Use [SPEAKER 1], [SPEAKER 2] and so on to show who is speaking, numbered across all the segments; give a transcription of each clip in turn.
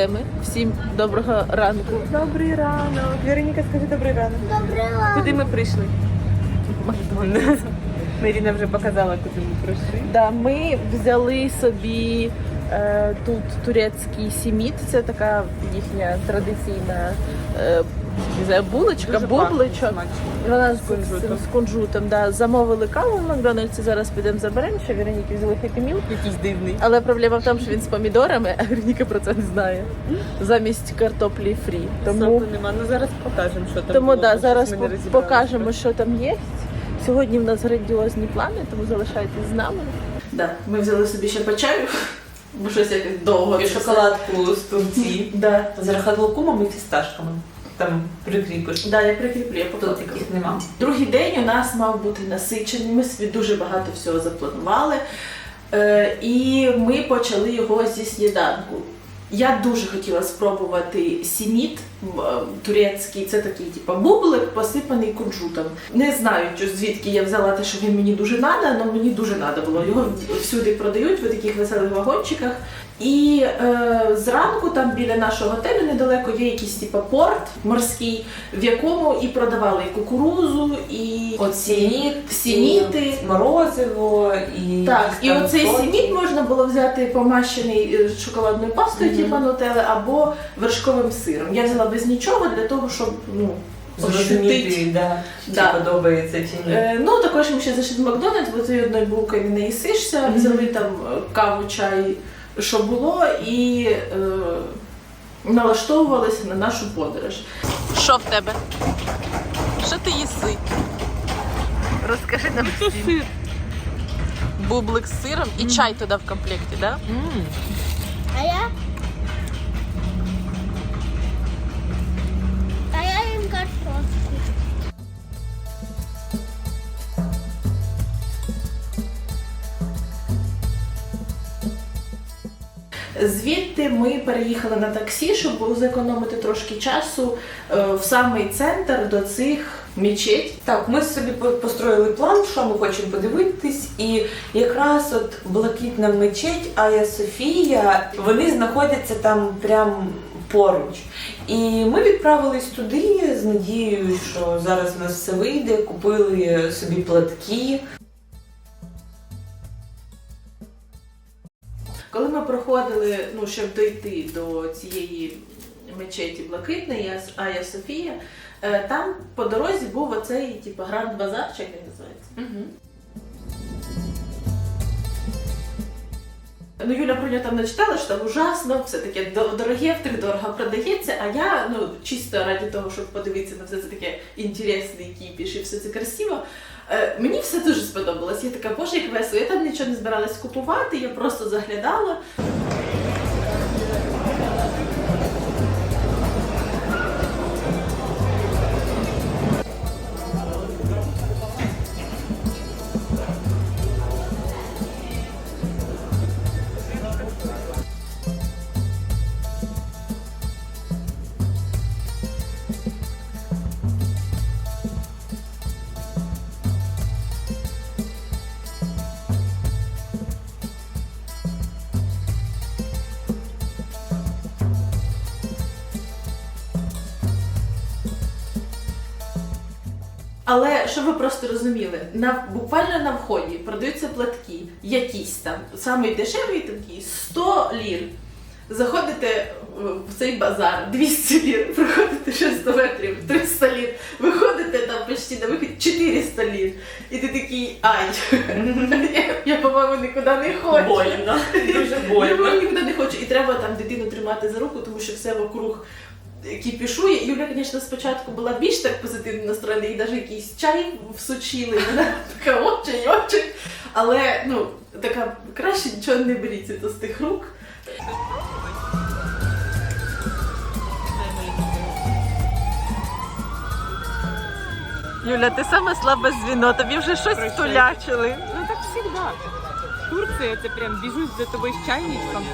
[SPEAKER 1] Дивіться, де ми. Всім доброго ранку.
[SPEAKER 2] Добрий ранок. Вероніка, скажи добрий ранок.
[SPEAKER 3] Добрий ранок.
[SPEAKER 2] Куди ми прийшли?
[SPEAKER 1] Макдональдс.
[SPEAKER 2] Маріна вже показала, куди ми прийшли.
[SPEAKER 1] Да, ми взяли собі е, тут турецький сіміт. Це така їхня традиційна е, не знаю, булочка,
[SPEAKER 2] Дуже
[SPEAKER 1] бубличок.
[SPEAKER 2] пахне смачно.
[SPEAKER 1] Вона з,
[SPEAKER 2] З кунжутом.
[SPEAKER 1] з кунжутом. Да. Замовили каву в Макдональдсі. Зараз підемо заберемо. Ще Вероніки взяли міл.
[SPEAKER 2] Якийсь дивний.
[SPEAKER 1] Але проблема в тому, що він з помідорами, а Вероніка про це не знає. Замість картоплі фрі. Тому
[SPEAKER 2] Соку нема. Ну зараз покажемо, що там.
[SPEAKER 1] Тому
[SPEAKER 2] було,
[SPEAKER 1] да,
[SPEAKER 2] бо
[SPEAKER 1] зараз
[SPEAKER 2] щось ми
[SPEAKER 1] по- покажемо, що там є. Сьогодні в нас грандіозні плани, тому залишайтесь з нами. Да, ми взяли собі ще по чаю, бо щось якось довго.
[SPEAKER 2] І шоколадку з Турції.
[SPEAKER 1] Да.
[SPEAKER 2] З рахадлукумом і фісташками. Там прикріпиш.
[SPEAKER 1] Да, я прикріплю, я
[SPEAKER 2] Тут
[SPEAKER 1] покладу.
[SPEAKER 2] таких нема.
[SPEAKER 1] Другий день у нас мав бути насичений. Ми собі дуже багато всього запланували. Е, і ми почали його зі сніданку. Я дуже хотіла спробувати сіміт турецький. Це такий, типу, бублик, посипаний кунжутом. Не знаю, звідки я взяла те, що він мені дуже надо, але мені дуже надо було. Його всюди продають в таких веселих вагончиках. І е, зранку там біля нашого готелю недалеко є якийсь типу, порт морський, в якому і продавали і кукурузу, і оці сіміти.
[SPEAKER 2] морозиво і.
[SPEAKER 1] Так, і оцей
[SPEAKER 2] соки.
[SPEAKER 1] сіміт можна було взяти помащений е, шоколадною пастою,
[SPEAKER 2] Мгм.
[SPEAKER 1] типу нутели, або вершковим сиром. Я взяла без нічого для того, щоб ну.
[SPEAKER 2] Зрозуміти, да,
[SPEAKER 1] Да.
[SPEAKER 2] подобається чи ні.
[SPEAKER 1] Е, ну також ми ще зайшли в Макдональдс, бо ти одною булкою не наїсишся.
[SPEAKER 2] Мгм.
[SPEAKER 1] Взяли там е, каву, чай, що було, і е, налаштовувалися на нашу подорож. Що в тебе? Що ти їси? Розкажи нам.
[SPEAKER 2] Це Сир.
[SPEAKER 1] Бублик з сиром і чай туди в комплекті, так? Да?
[SPEAKER 2] М.
[SPEAKER 3] А я?
[SPEAKER 1] Звідти ми переїхали на таксі, щоб зекономити трошки часу е, в самий центр до цих мечеть.
[SPEAKER 2] Так, ми собі построїли план, що ми хочемо подивитись, і якраз от блакитна мечеть Ая Софія, вони знаходяться там прям поруч. І ми відправились туди з надією, що зараз у нас все вийде, купили собі платки.
[SPEAKER 1] Коли ми проходили, ну щоб дойти до цієї мечеті блакитної Ая- Софія, е, там по дорозі був оцей типу, гранд базар, чи як він називається. Ну, Юля про нього там не читала, що там ужасно, все таке до- дороге, втридорого продається. А я, ну, чисто раді того, щоб подивитися на все це таке інтересне, кіпіш і все це красиво. Е, мені все дуже сподобалось. Я така, боже, як весело. Я там нічого не збиралась купувати, я просто заглядала. Але щоб ви просто розуміли, на буквально на вході продаються платки, якісь там, самий дешевий такий 100 лір. Заходите в цей базар 200 лір, проходите 600 метрів, 300 лір, виходите там почти на вихід 400 лір. І ти такий ай, я, я по-моєму нікуди не хочу.
[SPEAKER 2] Больно, дуже
[SPEAKER 1] Я
[SPEAKER 2] больно.
[SPEAKER 1] нікуди не хочу. І треба там дитину тримати за руку, тому що все вокруг кіпішує. Юля, звісно, спочатку була більш так позитивно настроєна, і навіть якийсь чай всучили. Вона така очі, очі. Але ну, така краще нічого не беріться то з тих рук. Юля, ти саме слабе звіно, тобі вже щось втулячили.
[SPEAKER 4] Ну так всегда. Турция это прям бежит за тобой с чайничком.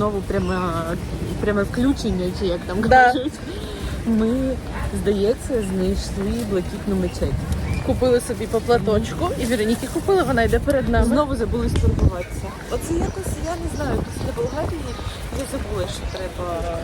[SPEAKER 4] Знову пряме, пряме включення, чи як там
[SPEAKER 1] Да.
[SPEAKER 4] кажуть. Ми, здається, знайшли блакитну мечеть.
[SPEAKER 1] Купили собі по платочку, і Вероніки купили, вона йде перед нами.
[SPEAKER 4] Знову забули стурбуватися. Оце якось, я не знаю, після Болгарії я забула, що треба.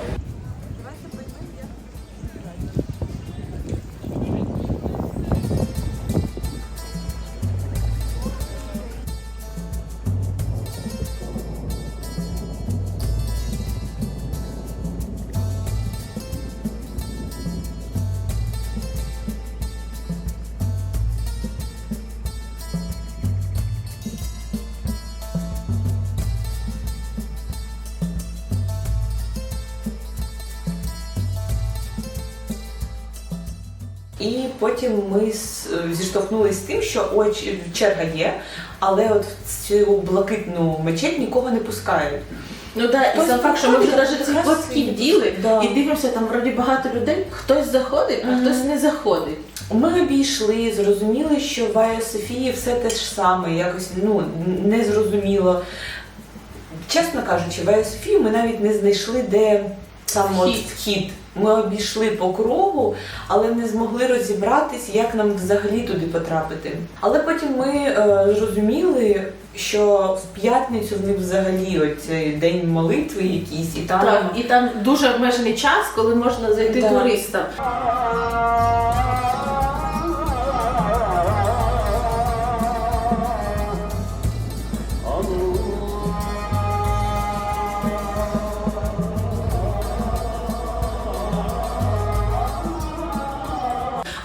[SPEAKER 2] Потім ми зіштовхнулися з тим, що ось черга є, але от в цю блакитну мечеть нікого не пускають.
[SPEAKER 1] Ну так, і сам факт, що ми вже навіть ці платки
[SPEAKER 2] і- Да.
[SPEAKER 1] і дивимося, там вроді багато людей, хтось заходить, а
[SPEAKER 2] Мгм.
[SPEAKER 1] хтось не заходить.
[SPEAKER 2] Ми обійшли, зрозуміли, що в Айо Софії все те ж саме, якось ну не зрозуміло. Чесно кажучи, в Айо Софії ми навіть не знайшли, де сам от
[SPEAKER 1] Вхід.
[SPEAKER 2] Ми обійшли по кругу, але не змогли розібратись, як нам взагалі туди потрапити. Але потім ми е, зрозуміли, що в п'ятницю в них взагалі оцей день молитви якийсь, і там
[SPEAKER 1] Так, і там дуже обмежений час, коли можна зайти
[SPEAKER 2] Да.
[SPEAKER 1] туристам.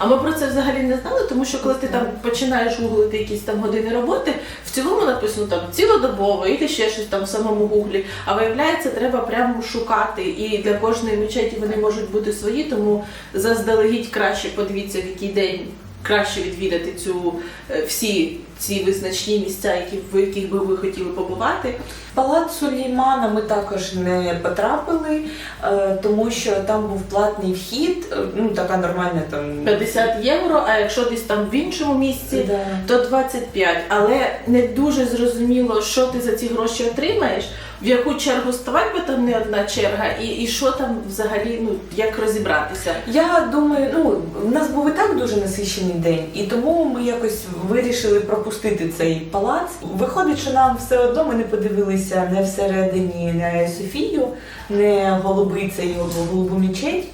[SPEAKER 1] А ми про це взагалі не знали, тому що коли ти там починаєш гуглити якісь там години роботи, в цілому написано там цілодобово, і ще щось там в самому гуглі. А виявляється, треба прямо шукати. І для кожної мечеті вони можуть бути свої, тому заздалегідь краще подивіться, в який день краще відвідати цю е, всі ці визначні місця, які в яких би ви хотіли побувати.
[SPEAKER 2] Палац Сулеймана ми також не потрапили, е, тому що там був платний вхід, е, ну така нормальна там
[SPEAKER 1] 50 євро, а якщо десь там в іншому місці.
[SPEAKER 2] Да.
[SPEAKER 1] то 25, але не дуже зрозуміло, що ти за ці гроші отримаєш, в яку чергу ставати, бо там не одна черга, і, і що там взагалі, ну як розібратися.
[SPEAKER 2] Я думаю, ну в нас був і так дуже насичений день, і тому ми якось вирішили пропустити цей палац. Виходить, що нам все одно ми не подивилися не всередині не Софію, не голубиця і голубу мечеть.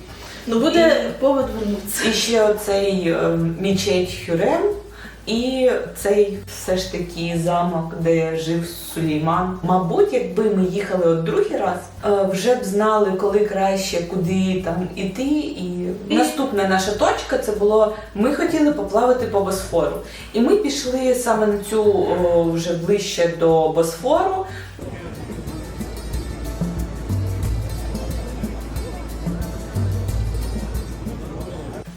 [SPEAKER 1] Ну буде повод вернутися.
[SPEAKER 2] І ще оцей мечеть Хюрем, і цей все ж таки замок, де жив Сулейман. Мабуть, якби ми їхали от другий раз, е, вже б знали, коли краще, куди там іти. І наступна наша точка це було ми хотіли поплавати по Босфору. І ми пішли саме на цю о, вже ближче до Босфору.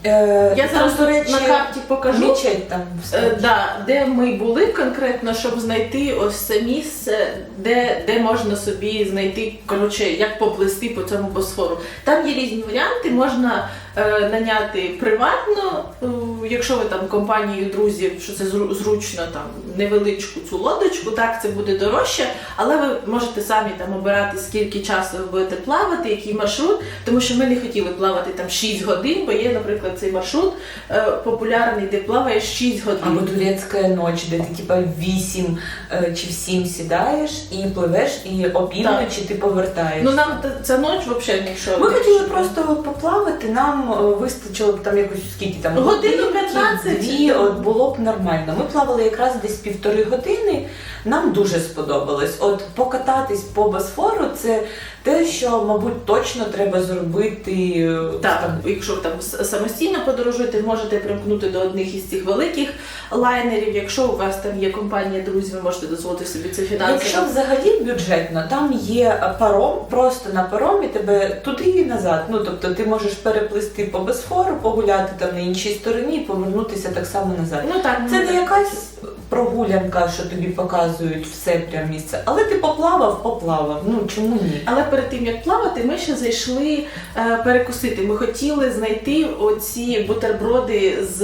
[SPEAKER 2] Е,
[SPEAKER 1] Я зараз
[SPEAKER 2] до речі,
[SPEAKER 1] на карті покажу.
[SPEAKER 2] Мечеть там
[SPEAKER 1] Е, да, де ми були конкретно, щоб знайти ось це місце, де, де можна собі знайти коротше, як поплисти по цьому босфору. Там є різні варіанти, можна наняти приватно, е, якщо ви там компанією друзів, що це зру- зручно, там невеличку цю лодочку, так це буде дорожче, але ви можете самі там обирати скільки часу ви будете плавати, який маршрут, тому що ми не хотіли плавати там 6 годин, бо є, наприклад, цей маршрут е, популярний, де плаваєш 6 годин.
[SPEAKER 2] Або турецька ніч, де ти типа в 8 е, чи в 7 сідаєш і пливеш, і опівночі ти повертаєшся.
[SPEAKER 1] Ну нам ця ніч взагалі нічого.
[SPEAKER 2] Ми хотіли просто поплавати, нам е, вистачило б там якось скільки там
[SPEAKER 1] Годину 15.
[SPEAKER 2] дві, от було б нормально. Ми плавали якраз десь півтори години. Нам дуже сподобалось. От покататись по Босфору це те, що, мабуть, точно треба зробити. е,
[SPEAKER 1] Так,
[SPEAKER 2] там,
[SPEAKER 1] якщо ви там самостійно подорожуєте, можете примкнути до одних із цих великих лайнерів. Якщо у вас там є компанія друзів, ви можете дозволити собі це фінансово.
[SPEAKER 2] Якщо взагалі бюджетно, там є паром, просто на паромі тебе туди і назад. Ну тобто ти можеш переплисти по Босфору, погуляти там на іншій стороні і повернутися так само назад.
[SPEAKER 1] Ну так,
[SPEAKER 2] Це
[SPEAKER 1] ну,
[SPEAKER 2] не якась прогулянка, що тобі показують все прям місце, але ти поплавав, поплавав. Ну чому ні?
[SPEAKER 1] Але перед тим як плавати, ми ще зайшли е, перекусити. Ми хотіли знайти оці бутерброди з,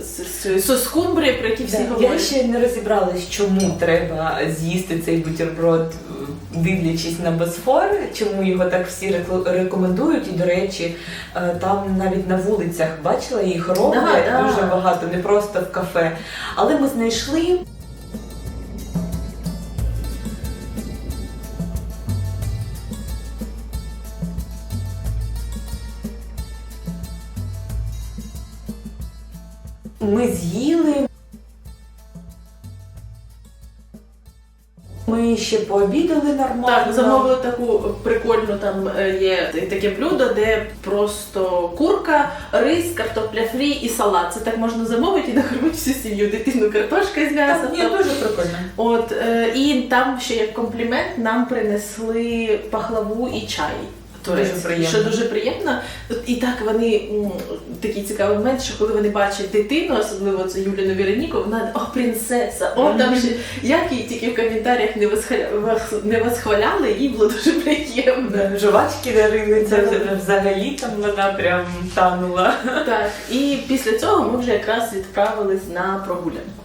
[SPEAKER 1] з, з, з скумбрії, про які всі
[SPEAKER 2] Да.
[SPEAKER 1] говорять.
[SPEAKER 2] Я ще не розібралась, чому треба з'їсти цей бутерброд дивлячись на Босфор, чому його так всі рекомендують. І, до речі, е, там навіть на вулицях бачила їх роблять
[SPEAKER 1] Да, да.
[SPEAKER 2] дуже багато, не просто в кафе. Але ми знайшли. Ми з'їли. Ми ще пообідали нормально.
[SPEAKER 1] Так, замовили таку прикольну там е, є таке блюдо, де просто курка, рис, картопля фрі і салат. Це так можна замовити і накормити всю сім'ю. Дитину картошка з м'ясом.
[SPEAKER 2] Так, ні, дуже прикольно.
[SPEAKER 1] От е, і там ще як комплімент нам принесли пахлаву і чай. Турецький,
[SPEAKER 2] Дуже приємно.
[SPEAKER 1] Що дуже приємно. І так вони такий цікавий момент, що коли вони бачать дитину, особливо це Юліну Вероніку, вона о, принцеса, о, там ще як її тільки в коментарях не восхваляли, не восхваляли, їй було дуже приємно.
[SPEAKER 2] Жувачки дарили, це вже взагалі там вона прям танула.
[SPEAKER 1] Так, і після цього ми вже якраз відправились на прогулянку.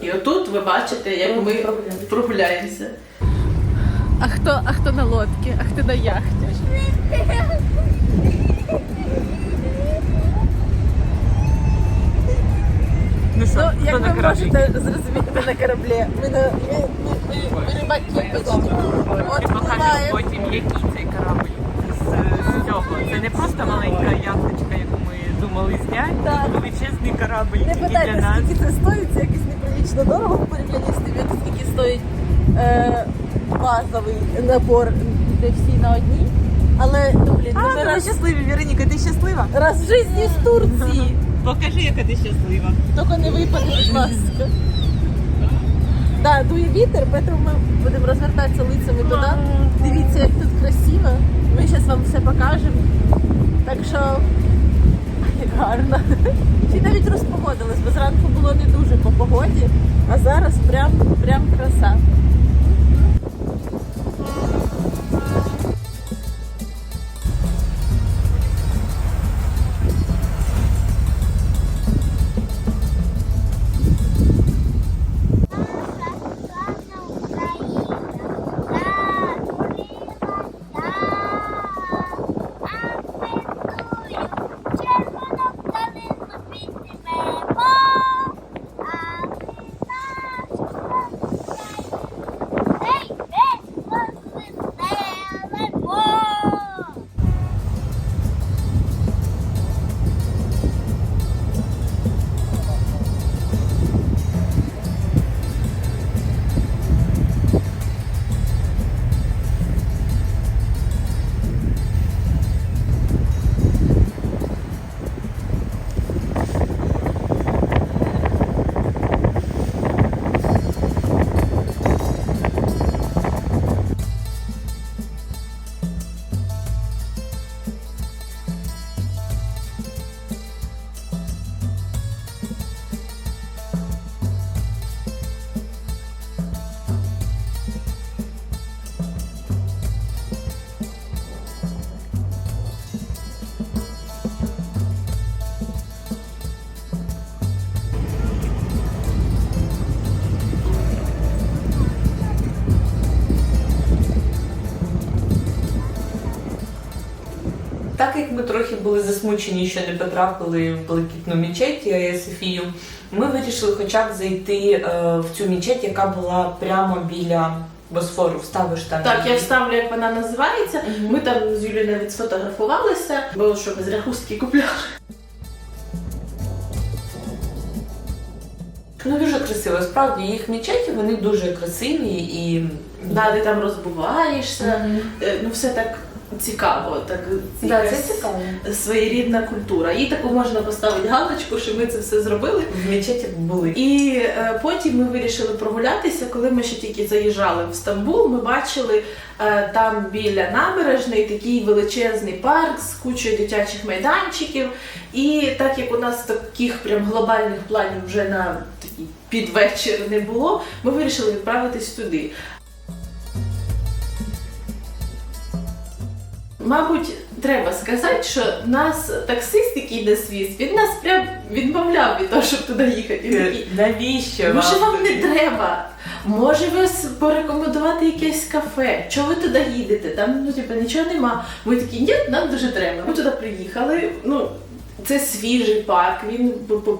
[SPEAKER 1] І отут ви бачите, як ми прогуляємося.
[SPEAKER 4] А хто, а хто на лодці, а хто на яхті?
[SPEAKER 2] Ну
[SPEAKER 4] Ну, як ви можете зрозуміти, ми на кораблі. Ми на ми, ми, ми, ми рибаки почти. От
[SPEAKER 5] Ти покажеш потім, який цей корабль з, з цього. Це не просто маленька яхточка, яку ми думали зняти,
[SPEAKER 4] Так.
[SPEAKER 5] це величезний корабль
[SPEAKER 4] Не
[SPEAKER 5] тільки для
[SPEAKER 4] питайте,
[SPEAKER 5] нас.
[SPEAKER 4] скільки це стоїть, це якось неприлично дорого в порівнянні з тим, як скільки стоїть е, базовий набор для всі на одній. Але, ну, блін, ну, ми раз,
[SPEAKER 5] щасливі, Вероніка, ти щаслива?
[SPEAKER 4] раз в житті з Турції.
[SPEAKER 5] Покажи, яка ти щаслива.
[SPEAKER 4] Тільки не випаде, будь ласка. Да, дує вітер, тому ми будемо розвертатися лицями туди. Дивіться, як тут красиво. Ми зараз вам все покажемо. Так що як гарно. Чи навіть розпогодились, бо зранку було не дуже по погоді, а зараз прям, прям краса.
[SPEAKER 2] Так як ми трохи були засмучені, що не потрапили в блакитну мечеть Софію, ми вирішили хоча б зайти е, в цю мечеть, яка була прямо біля Босфору. Вставиш там.
[SPEAKER 1] Так, я вставлю, як вона називається.
[SPEAKER 2] Мгм.
[SPEAKER 1] Ми там з Юлією навіть сфотографувалися, бо що ми зря хустки купляли.
[SPEAKER 2] Ну дуже красиво. Справді їх мечеті вони дуже красиві і
[SPEAKER 1] Да, ти там розбуваєшся.
[SPEAKER 2] Мгм.
[SPEAKER 1] Е, Ну все так цікаво, так
[SPEAKER 2] Да, це цікаво.
[SPEAKER 1] своєрідна культура. І таку можна поставити галочку, що ми це все зробили.
[SPEAKER 2] В мечеті були.
[SPEAKER 1] І е, потім ми вирішили прогулятися. Коли ми ще тільки заїжджали в Стамбул, ми бачили е, там біля набережної такий величезний парк з кучою дитячих майданчиків. І так як у нас таких прям глобальних планів вже на такий підвечір не було, ми вирішили відправитись туди. Мабуть, треба сказати, що нас таксист, який йде віз, він нас прям відмовляв від того, щоб туди їхати. Він такий,
[SPEAKER 2] Навіщо
[SPEAKER 1] Може
[SPEAKER 2] вам
[SPEAKER 1] вам не
[SPEAKER 2] туди?
[SPEAKER 1] треба? Може ви с- порекомендувати якесь кафе. Чого ви туди їдете? Там ну типу, нічого нема. Ми такі, ні, нам дуже треба. Ми туди приїхали. Ну це свіжий парк. Він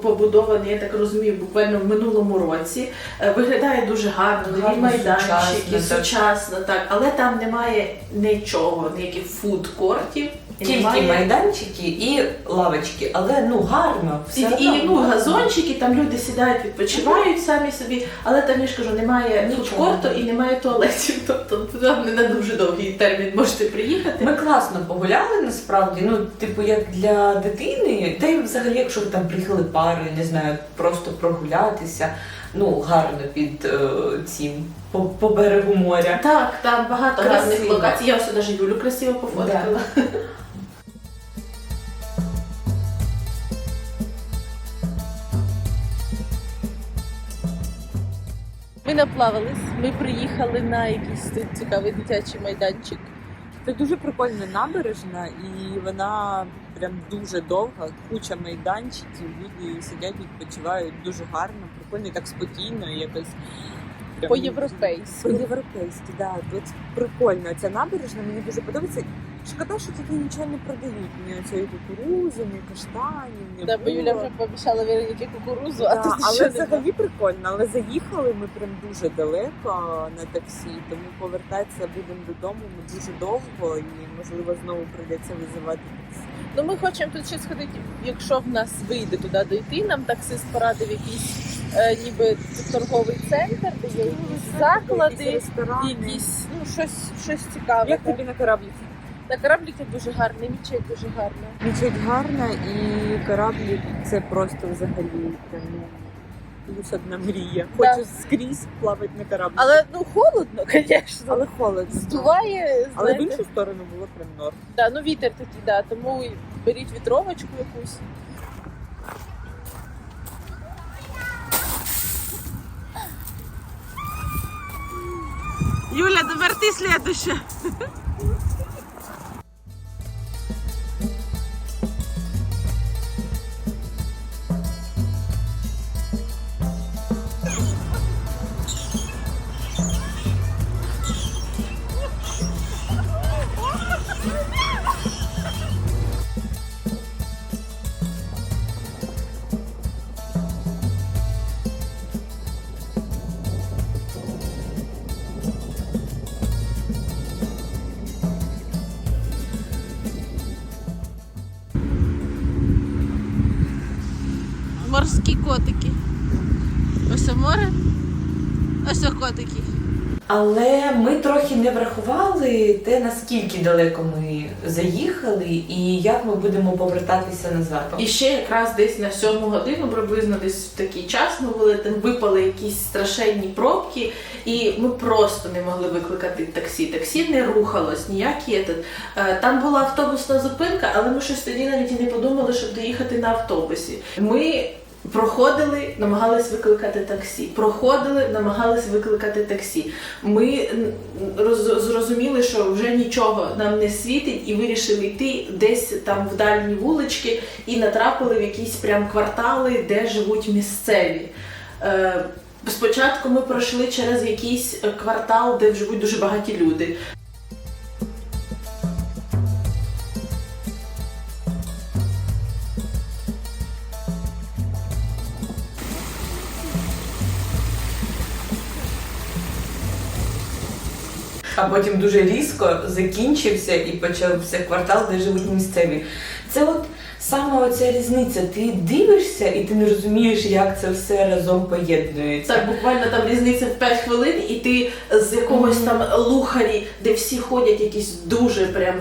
[SPEAKER 1] побудований, я так розумію, буквально в минулому році. Е, Виглядає дуже гарно, нові майданчики,
[SPEAKER 2] сучасно, так.
[SPEAKER 1] Але там немає нічого, ніяких фудкортів.
[SPEAKER 2] Тільки
[SPEAKER 1] немає-
[SPEAKER 2] майданчики і лавочки, але ну гарно. Все
[SPEAKER 1] І, і ну, газончики, там люди сідають, відпочивають самі собі, але там я ж кажу, немає фудкорту і немає туалетів. Тобто там не на дуже довгий термін можете приїхати.
[SPEAKER 2] Ми класно погуляли насправді. Ну, типу, як для дитини, та й взагалі, якщо ви там приїхали парою, не знаю, просто прогулятися, ну гарно під е, цим по, по берегу моря.
[SPEAKER 1] Так, там багато
[SPEAKER 2] Красиво.
[SPEAKER 1] гарних локацій. Я ось навіть Юлю красиво пофоткала.
[SPEAKER 4] Ми наплавались, ми приїхали на якийсь тут цікавий дитячий майданчик.
[SPEAKER 5] Це дуже прикольна набережна, і вона прям дуже довга, куча майданчиків, люди сидять, відпочивають дуже гарно, прикольно, і так спокійно, і якось прям
[SPEAKER 4] По-європейськи.
[SPEAKER 5] По-європейськи, да. Тут прикольно. Ця набережна мені дуже подобається. Шкода, що тут нічого не продають. Ні цієї кукурузи, ні каштанів, ні
[SPEAKER 4] Да, бо Юля вже пообіцяла Вероніки кукурузу, а
[SPEAKER 5] Да,
[SPEAKER 4] тут
[SPEAKER 5] але
[SPEAKER 4] ще немає.
[SPEAKER 5] взагалі прикольно. Але заїхали ми прям дуже далеко на таксі, тому повертатися будемо додому ми дуже довго і можливо знову прийдеться визивати таксі.
[SPEAKER 4] Ну ми хочемо тут ще сходити, якщо в нас вийде туди дойти, нам таксист порадив якийсь е, ніби торговий центр, де є якісь заклади,
[SPEAKER 5] Якісь ресторани.
[SPEAKER 4] якісь ну щось, щось цікаве.
[SPEAKER 5] Як тобі на корабліці?
[SPEAKER 4] На корабліки дуже гарний, мічеть дуже гарна.
[SPEAKER 5] Мічеть гарна і кораблі це просто взагалі прям ну, плюс одна мрія.
[SPEAKER 4] Да.
[SPEAKER 5] Хочу скрізь плавати на кораблі.
[SPEAKER 4] Але ну холодно, звісно.
[SPEAKER 5] Але холодно.
[SPEAKER 4] Здуває,
[SPEAKER 5] Але в іншу сторону було прям норм.
[SPEAKER 4] да, ну вітер такий, да, тому і беріть вітровочку якусь. Юля, тепер ти слідуще. Котики.
[SPEAKER 2] Але ми трохи не врахували те, наскільки далеко ми заїхали і як ми будемо повертатися назад.
[SPEAKER 1] І ще якраз десь на сьому годину, приблизно десь в такий час ми були там випали якісь страшенні пробки, і ми просто не могли викликати таксі. Таксі не рухалось, ніякий етат. Е, Там була автобусна зупинка, але ми щось тоді навіть і не подумали, щоб доїхати на автобусі. Ми проходили, намагались викликати таксі. Проходили, намагались викликати таксі. Ми зрозуміли, що вже нічого нам не світить, і вирішили йти десь там в дальні вулички і натрапили в якісь прям квартали, де живуть місцеві. Е, Спочатку ми пройшли через якийсь квартал, де живуть дуже багаті люди.
[SPEAKER 2] А потім дуже різко закінчився і почався квартал, де живуть місцеві. Це от саме оця різниця. Ти дивишся і ти не розумієш, як це все разом поєднується.
[SPEAKER 1] Так, буквально там різниця в 5 хвилин, і ти з якогось там лухарі, де всі ходять якісь дуже прям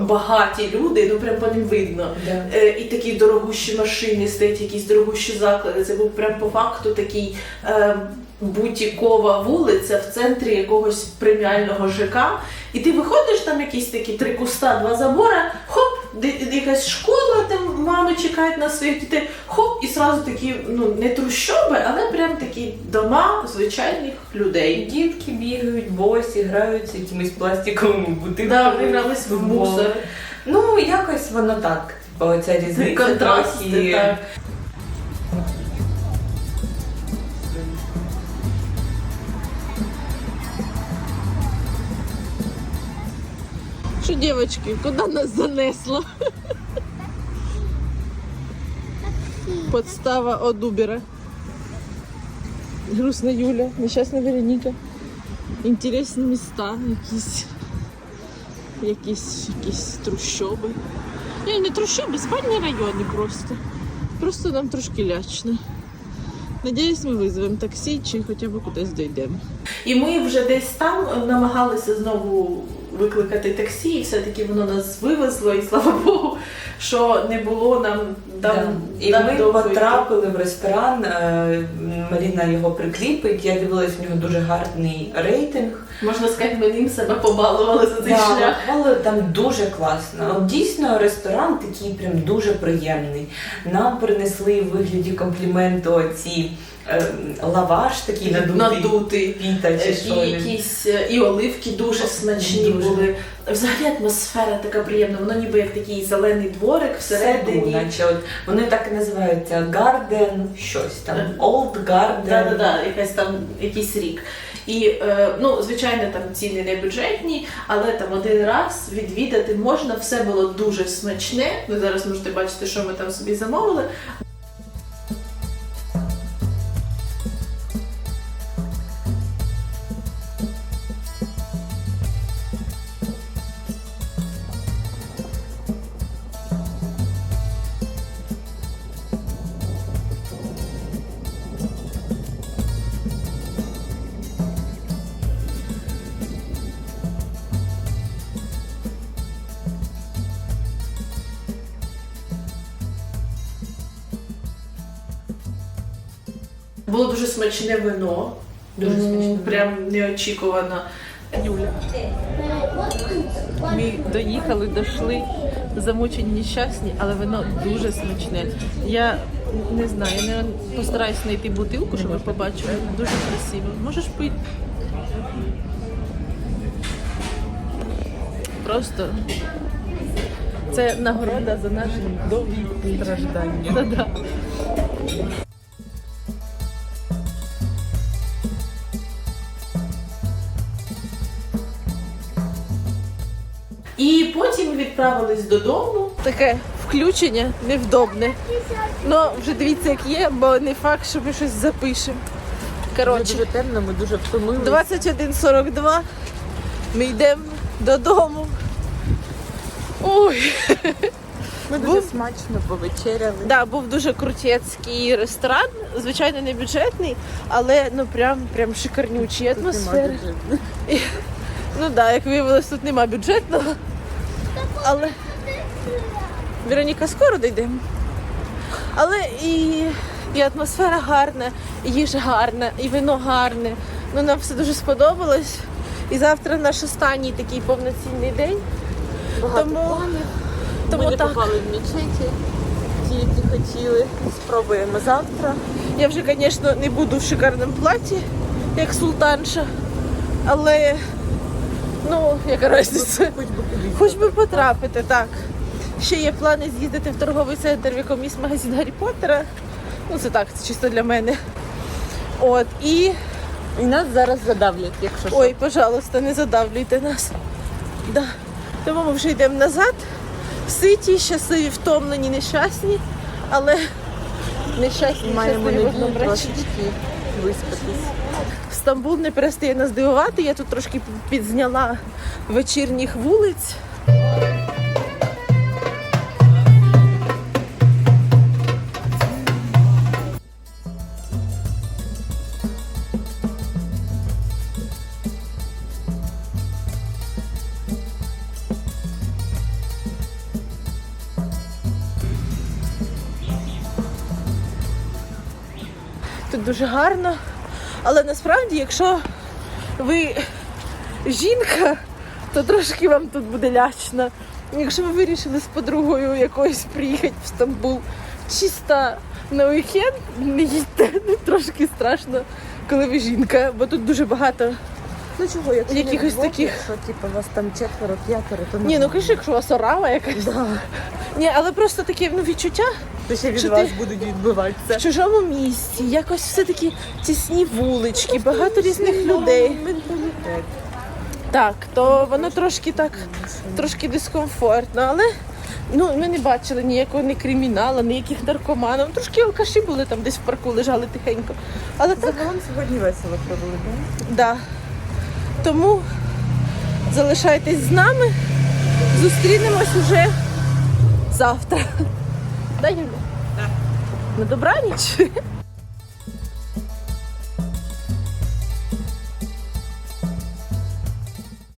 [SPEAKER 1] багаті люди, ну прям по ним видно.
[SPEAKER 2] Да.
[SPEAKER 1] Е, і такі дорогущі машини, стоять якісь дорогущі заклади. Це був прям по факту такий е, бутікова вулиця в центрі якогось преміального ЖК. І ти виходиш там якісь такі три куста, два забора, хоп, якась школа, там мами чекають на своїх дітей, хоп, і сразу такі, ну не трущоби, але прям такі дома звичайних людей.
[SPEAKER 2] дітки бігають, босі, граються якимись пластиковими будинками.
[SPEAKER 1] Да, вигрались в мусор.
[SPEAKER 2] Ну, якось воно так. Типу, оця різниця
[SPEAKER 1] Контрасти,
[SPEAKER 2] трохи.
[SPEAKER 1] так. Що, дівчатки, куди нас занесло? Подстава от Убера. Грустна Юля, нещасна Вероніка. Інтересні міста, якісь. Якісь, якісь трущоби. Ні, не трущоби, спальні райони просто. Просто нам трошки лячно. Надіюсь, ми визовемо таксі чи хоча б кудись дійдемо.
[SPEAKER 6] І ми вже десь там намагалися знову викликати таксі, і все-таки воно нас вивезло, і слава Богу, що не було нам там.
[SPEAKER 2] Да. І ми потрапили в ресторан. е, Маріна його прикріпить. Я дивилась, в нього дуже гарний рейтинг.
[SPEAKER 6] Можна сказати, ми ним себе побалували за цей
[SPEAKER 2] Да,
[SPEAKER 6] шлях.
[SPEAKER 2] але там дуже класно. От дійсно ресторан такий прям дуже приємний. Нам принесли в вигляді компліменту ці лаваш такий надутий.
[SPEAKER 6] Надутий.
[SPEAKER 2] Піта чи
[SPEAKER 6] Е,
[SPEAKER 2] що.
[SPEAKER 6] І якісь е, і оливки дуже смачні
[SPEAKER 2] Дуже.
[SPEAKER 6] були. Взагалі атмосфера така приємна. Воно ніби як такий зелений дворик
[SPEAKER 2] Саду, наче от вони так і називаються Garden, щось там, Old Garden.
[SPEAKER 6] Да, да, да, якась там якийсь рік. І е, ну, звичайно, там ціни не бюджетні, але там один раз відвідати можна. Все було дуже смачне. Ви зараз можете бачити, що ми там собі замовили. Було дуже смачне вино.
[SPEAKER 2] Дуже смачне.
[SPEAKER 6] Прям неочікувано. Юля.
[SPEAKER 1] Ми доїхали, дійшли, замучені нещасні, але воно дуже смачне. Я не знаю, я постараюсь знайти бутилку, щоб ви побачили. Дуже красиво. Можеш пити. Просто це нагорода за наші довгі страждання.
[SPEAKER 6] відправились додому.
[SPEAKER 1] Таке включення невдобне. Ну, вже дивіться, як є, бо не факт, що ми щось запишемо. Коротше,
[SPEAKER 7] Дуже темно, ми дуже втомилися.
[SPEAKER 1] 21.42. Ми йдемо додому. Ой,
[SPEAKER 7] Ми
[SPEAKER 1] був-
[SPEAKER 7] дуже смачно повечеряли.
[SPEAKER 1] да, був дуже крутецький ресторан. Звичайно, не бюджетний, але ну прям прям шикарнючі
[SPEAKER 7] Тут нема
[SPEAKER 1] атмосфери.
[SPEAKER 7] бюджету.
[SPEAKER 1] Ну да, як виявилось, тут нема бюджетного. Але Вероніка, скоро дійдемо. Але і, і атмосфера гарна, і їжа гарна, і вино гарне. Ну, нам все дуже сподобалось. І завтра наш останній такий повноцінний день.
[SPEAKER 7] Багато
[SPEAKER 1] Тому,
[SPEAKER 7] планів.
[SPEAKER 1] тому
[SPEAKER 7] Ми не
[SPEAKER 1] так.
[SPEAKER 7] попали в мечеті, ті, які хотіли. Спробуємо завтра.
[SPEAKER 1] Я вже, звісно, не буду в шикарному платі, як султанша. Але ну, яка різниця.
[SPEAKER 7] Хоч би
[SPEAKER 1] потрапити, так. Ще є плани з'їздити в торговий центр, в якому є магазин Гаррі Поттера. Ну, це так, це чисто для мене. От, і.
[SPEAKER 7] І нас зараз задавлять, якщо що.
[SPEAKER 1] Ой, пожалуйста, не задавлюйте нас. Да. Тому ми вже йдемо назад. Ситі, щасливі, втомлені, нещасні, але нещасні
[SPEAKER 7] маємо надію трошечки виспатись.
[SPEAKER 1] Стамбул не перестає нас дивувати. Я тут трошки підзняла вечірніх вулиць. Дуже гарно. Але насправді, якщо ви жінка, то трошки вам тут буде лячно. Якщо ви вирішили з подругою якоюсь приїхати в Стамбул чисто на уікенд, не їдьте, трошки страшно, коли ви жінка, бо тут дуже багато.
[SPEAKER 7] Ну чого, якщо
[SPEAKER 1] Якихось
[SPEAKER 7] вдвох,
[SPEAKER 1] таких.
[SPEAKER 7] якщо типу, вас там четверо, п'ятеро, то
[SPEAKER 1] Ні, ну кажи, якщо у вас орава якась.
[SPEAKER 7] Да.
[SPEAKER 1] Ні, але просто таке ну, відчуття
[SPEAKER 7] То ще від
[SPEAKER 1] Чи
[SPEAKER 7] вас
[SPEAKER 1] ти-
[SPEAKER 7] будуть
[SPEAKER 1] в чужому місці, якось все такі тісні вулички, багато різних ну,
[SPEAKER 7] людей.
[SPEAKER 1] Так, то воно трошки так, ну, трошки дискомфортно, але ну, ми не бачили ніякого ні криміналу, ніяких наркоманів. Трошки алкаші були там десь в парку, лежали тихенько. Але так,
[SPEAKER 2] Загалом сьогодні весело провели, да?
[SPEAKER 1] да, тому залишайтесь з нами. Зустрінемось уже завтра. Да, Юля?
[SPEAKER 2] Да.
[SPEAKER 1] На добраніч.